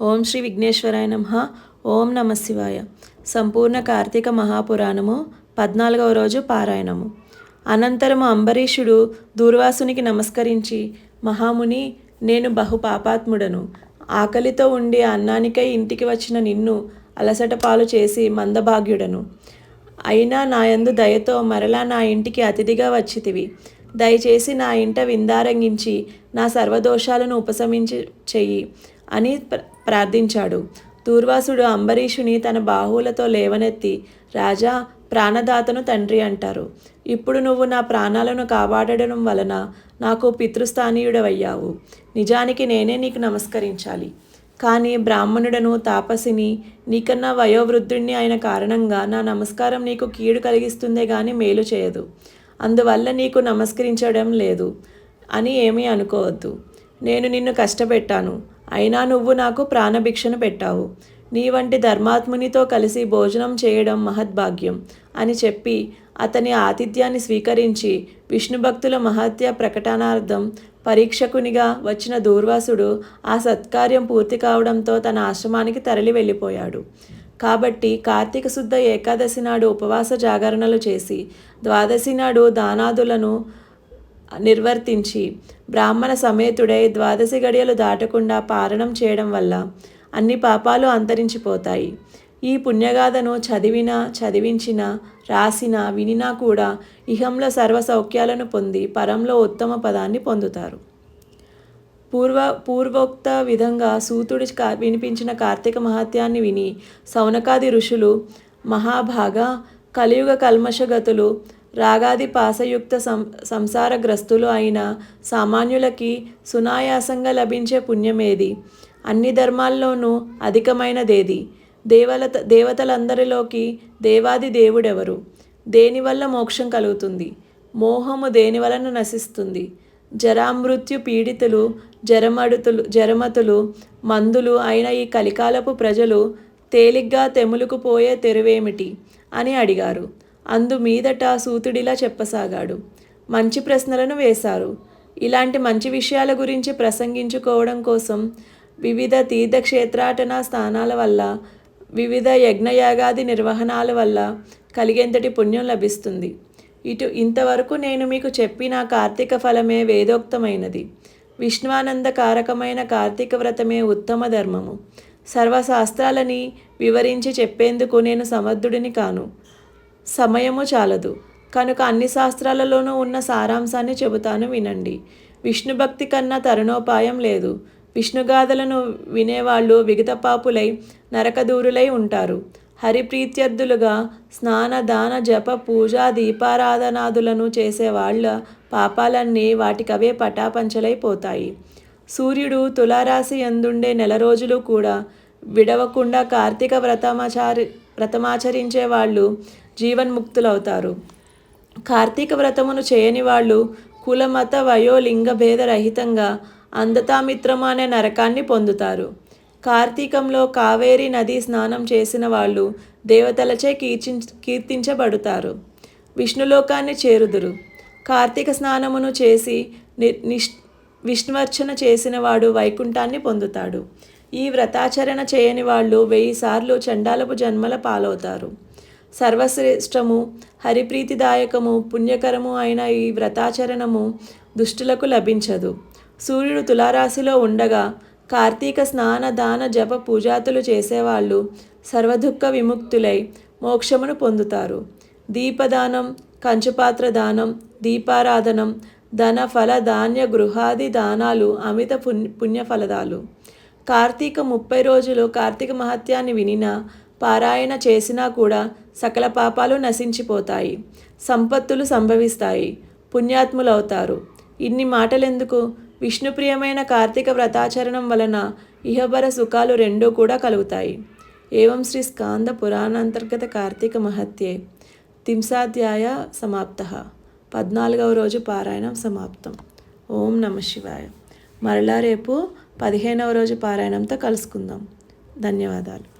ఓం శ్రీ విఘ్నేశ్వరాయ నమ. ఓం నమ శివాయ. సంపూర్ణ కార్తీక మహాపురాణము పద్నాలుగవ రోజు పారాయణము. అనంతరము అంబరీషుడు దూర్వాసునికి నమస్కరించి మహాముని నేను బహు పాపాత్ముడను ఆకలితో ఉండి అన్నానికై ఇంటికి వచ్చిన నిన్ను అలసట పాలు చేసి మందభాగ్యుడను. అయినా నాయందు దయతో మరలా నా ఇంటికి అతిథిగా వచ్చితివి. దయచేసి నా ఇంట విందారంగించి నా సర్వదోషాలను ఉపశమించి చెయ్యి అని ప్రార్థించాడు. దూర్వాసుడు అంబరీషుని తన బాహువులతో లేవనెత్తి రాజా ప్రాణదాతను తండ్రి అంటారు. ఇప్పుడు నువ్వు నా ప్రాణాలను కాపాడడం వలన నాకు పితృస్థానీయుడవయ్యావు. నిజానికి నేనే నీకు నమస్కరించాలి. కానీ బ్రాహ్మణుడను తాపసిని నీకన్నా వయోవృద్ధుణ్ణి అయిన కారణంగా నా నమస్కారం నీకు కీడు కలిగిస్తుందే గాని మేలు చేయదు. అందువల్ల నీకు నమస్కరించడం లేదు అని ఏమీ అనుకోవద్దు. నేను నిన్ను కష్టపెట్టాను. అయినా నువ్వు నాకు ప్రాణభిక్షను పెట్టావు. నీ వంటి ధర్మాత్మునితో కలిసి భోజనం చేయడం మహద్భాగ్యం అని చెప్పి అతని ఆతిథ్యాన్ని స్వీకరించి విష్ణు భక్తుల మహత్య ప్రకటనార్థం పరీక్షకునిగా వచ్చిన దూర్వాసుడు ఆ సత్కార్యం పూర్తి కావడంతో తన ఆశ్రమానికి తరలి వెళ్ళిపోయాడు. కాబట్టి కార్తీక శుద్ధ ఏకాదశి నాడు ఉపవాస జాగరణలు చేసి ద్వాదశి నాడు దానాదులను నిర్వర్తించి బ్రాహ్మణ సమేతుడై ద్వాదశి గడియలు దాటకుండా పారణం చేయడం వల్ల అన్ని పాపాలు అంతరించిపోతాయి. ఈ పుణ్యగాథను చదివినా చదివించినా రాసినా వినినా కూడా ఇహంలో సర్వ సౌఖ్యాలను పొంది పరంలో ఉత్తమ పదాన్ని పొందుతారు. పూర్వ పూర్వోక్త విధంగా సూతుడి కా వినిపించిన కార్తీక మహాత్యాన్ని విని సౌనకాది ఋషులు మహాభాగ కలియుగ కల్మషగతులు రాగాది పాసయుక్త సం సంసారగ్రస్తులు అయిన సామాన్యులకి సునాయాసంగా లభించే పుణ్యమేది. అన్ని ధర్మాల్లోనూ అధికమైనదేది. దేవలత దేవతలందరిలోకి దేవాది దేవుడెవరు? దేనివల్ల మోక్షం కలుగుతుంది? మోహము దేనివలన నశిస్తుంది? జరామృత్యు పీడితులు జరమడుతులు జరమతులు మందులు అయిన ఈ కలికాలపు ప్రజలు తేలిగ్గా తెములుకుపోయే తెరువేమిటి? అని అడిగారు. అందు మీదట సూతుడిలా చెప్పసాగాడు. మంచి ప్రశ్నలను వేశారు. ఇలాంటి మంచి విషయాల గురించి ప్రసంగించుకోవడం కోసం వివిధ తీర్థక్షేత్రాటన స్థానాల వల్ల వివిధ యజ్ఞయాగాది నిర్వహణాల వల్ల కలిగేంతటి పుణ్యం లభిస్తుంది. ఇటు ఇంతవరకు నేను మీకు చెప్పిన కార్తీక ఫలమే వేదోక్తమైనది. విష్ణువానందకారకమైన కార్తీక వ్రతమే ఉత్తమ ధర్మము. సర్వశాస్త్రాలని వివరించి చెప్పేందుకు నేను సమర్థుడిని కాను. సమయము చాలదు. కనుక అన్ని శాస్త్రాలలోనూ ఉన్న సారాంశాన్ని చెబుతాను వినండి. విష్ణు భక్తి కన్నా తరుణోపాయం లేదు. విష్ణుగాథలను వినేవాళ్ళు విగతపాపులై నరకదూరులై ఉంటారు. హరిప్రీత్యర్థులుగా స్నాన దాన జప పూజ దీపారాధనాదులను చేసే వాళ్ళ పాపాలన్నీ వాటికవే పటాపంచలైపోతాయి. సూర్యుడు తులారాశి ఎందుండే నెల రోజులు కూడా విడవకుండా కార్తీక వ్రతమాచారి వ్రతమాచరించే వాళ్ళు జీవన్ముక్తులవుతారు. కార్తీక వ్రతమును చేయని వాళ్ళు కులమత వయో లింగ భేద రహితంగా అందతామిత్రము అనే నరకాన్ని పొందుతారు. కార్తీకంలో కావేరీ నది స్నానం చేసిన వాళ్ళు దేవతలచే కీర్చి కీర్తించబడుతారు. విష్ణులోకాన్ని చేరుదురు. కార్తీక స్నానమును చేసి ని నిష్ విష్ణువర్చన చేసిన వాడు వైకుంఠాన్ని పొందుతాడు. ఈ వ్రతాచరణ చేయని వాళ్ళు వెయ్యి సార్లు చండాలపు జన్మల పాలవుతారు. సర్వశ్రేష్టము హరిప్రీతిదాయకము పుణ్యకరము అయిన ఈ వ్రతాచరణము దుష్టులకు లభించదు. సూర్యుడు తులారాశిలో ఉండగా కార్తీక స్నాన దాన జప పూజాతులు చేసేవాళ్ళు సర్వదుఃఖ విముక్తులై మోక్షమును పొందుతారు. దీపదానం కంచుపాత్ర దానం దీపారాధనం ధన ఫల ధాన్య గృహాది దానాలు అమిత పుణ్య పుణ్యఫలదాలు. కార్తీక ముప్పై రోజులు కార్తీక మహత్యాన్ని వినినా పారాయణ చేసినా కూడా సకల పాపాలు నశించిపోతాయి. సంపత్తులు సంభవిస్తాయి. పుణ్యాత్ములవుతారు. ఇన్ని మాటలెందుకు? విష్ణుప్రియమైన కార్తీక వ్రతాచరణం వలన ఇహబర సుఖాలు రెండూ కూడా కలుగుతాయి. ఏవం శ్రీ స్కాంద పురాణాంతర్గత కార్తీక మహత్యే. తింసాధ్యాయ సమాప్త. పద్నాలుగవ రోజు పారాయణం సమాప్తం. ఓం నమ శివాయ. మరలా రేపు పదిహేనవ రోజు పారాయణంతో కలుసుకుందాం. ధన్యవాదాలు.